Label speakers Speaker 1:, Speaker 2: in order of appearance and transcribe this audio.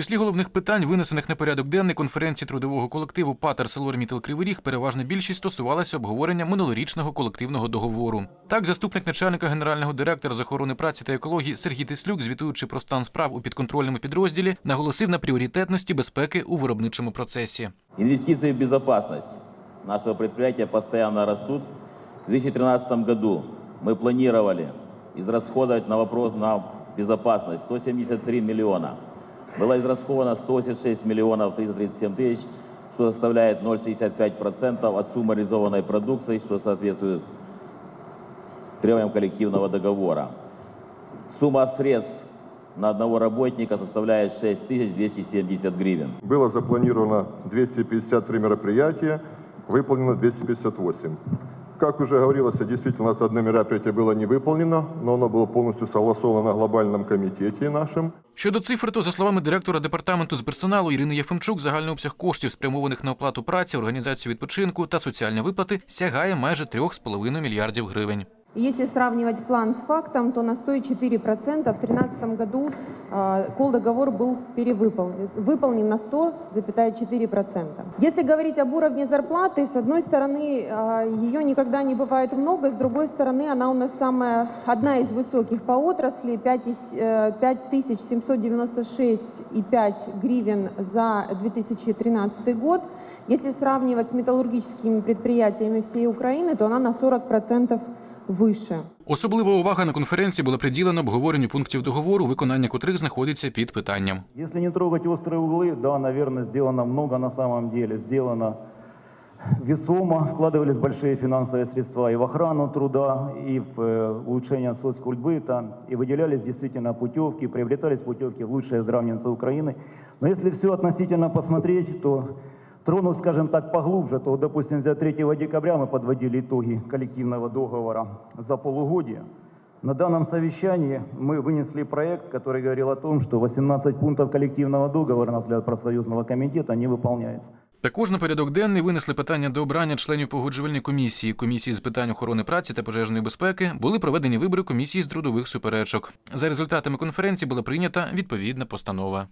Speaker 1: числі головних питань, винесених на порядок денний конференції трудового колективу Патер Селормітел Кривий Ріг, переважна більшість стосувалася обговорення минулорічного колективного договору. Так, заступник начальника генерального директора з охорони праці та екології Сергій Тислюк, звітуючи про стан справ у підконтрольному підрозділі, наголосив на пріоритетності безпеки у виробничому процесі.
Speaker 2: Инвестиции в безопасность нашего предприятия постоянно растут. В 2013 году мы планировали израсходовать на вопрос на безопасность 173 миллиона. Было израсходовано 186 миллионов 337 тысяч, что составляет 0,65% от суммы реализованной продукции, что соответствует требованиям коллективного договора. Сумма средств на одного работника составляет 6270 гривен.
Speaker 3: Было запланировано 253 мероприятия, выполнено 258. Как уже говорилось, действительно, у нас одно мероприятие было не выполнено, но оно было полностью согласовано на глобальном комитете нашем.
Speaker 1: Щодо цифр, то за словами директора департаменту з персоналу Ірини Єфимчук, загальний обсяг коштів, спрямованих на оплату праці, організацію відпочинку та соціальні виплати, сягає майже 3,5 мільярдів гривень.
Speaker 4: Если сравнивать план с фактом, то на 104% в 2013 году э, колл-договор был перевыполнен, выполнен на 100,4%. Если говорить об уровне зарплаты, с одной стороны, э, ее никогда не бывает много, с другой стороны, она у нас самая, одна из высоких по отрасли, 5 из- э, 5796,5 гривен за 2013 год. Если сравнивать с металлургическими предприятиями всей Украины, то она на 40% выше.
Speaker 1: Особлива увага на конференції була приділена обговоренню пунктів договору, виконання котрих знаходиться під питанням.
Speaker 5: Если не трогать острые углы, да, наверное, сделано много на самом деле. Сделано весомо, вкладывались большие финансовые средства и в охрану труда, и в э, улучшение соцкультбыта, и выделялись действительно путевки, приобретались путевки в лучшие здравницы Украины. Но если все относительно посмотреть, то тронув, скажем так, поглубже, то, допустим, взять 3 декабря мы подводили итоги коллективного договора за полугодие. На данном совещании мы вынесли проект, который говорил о том, что 18 пунктов коллективного договора, на взгляд профсоюзного комитета, не выполняется.
Speaker 1: Також на порядок денний винесли питання до обрання членів погоджувальної комісії, комісії з питань охорони праці та пожежної безпеки. Були проведені вибори комісії з трудових суперечок. За результатами конференції була прийнята відповідна постанова.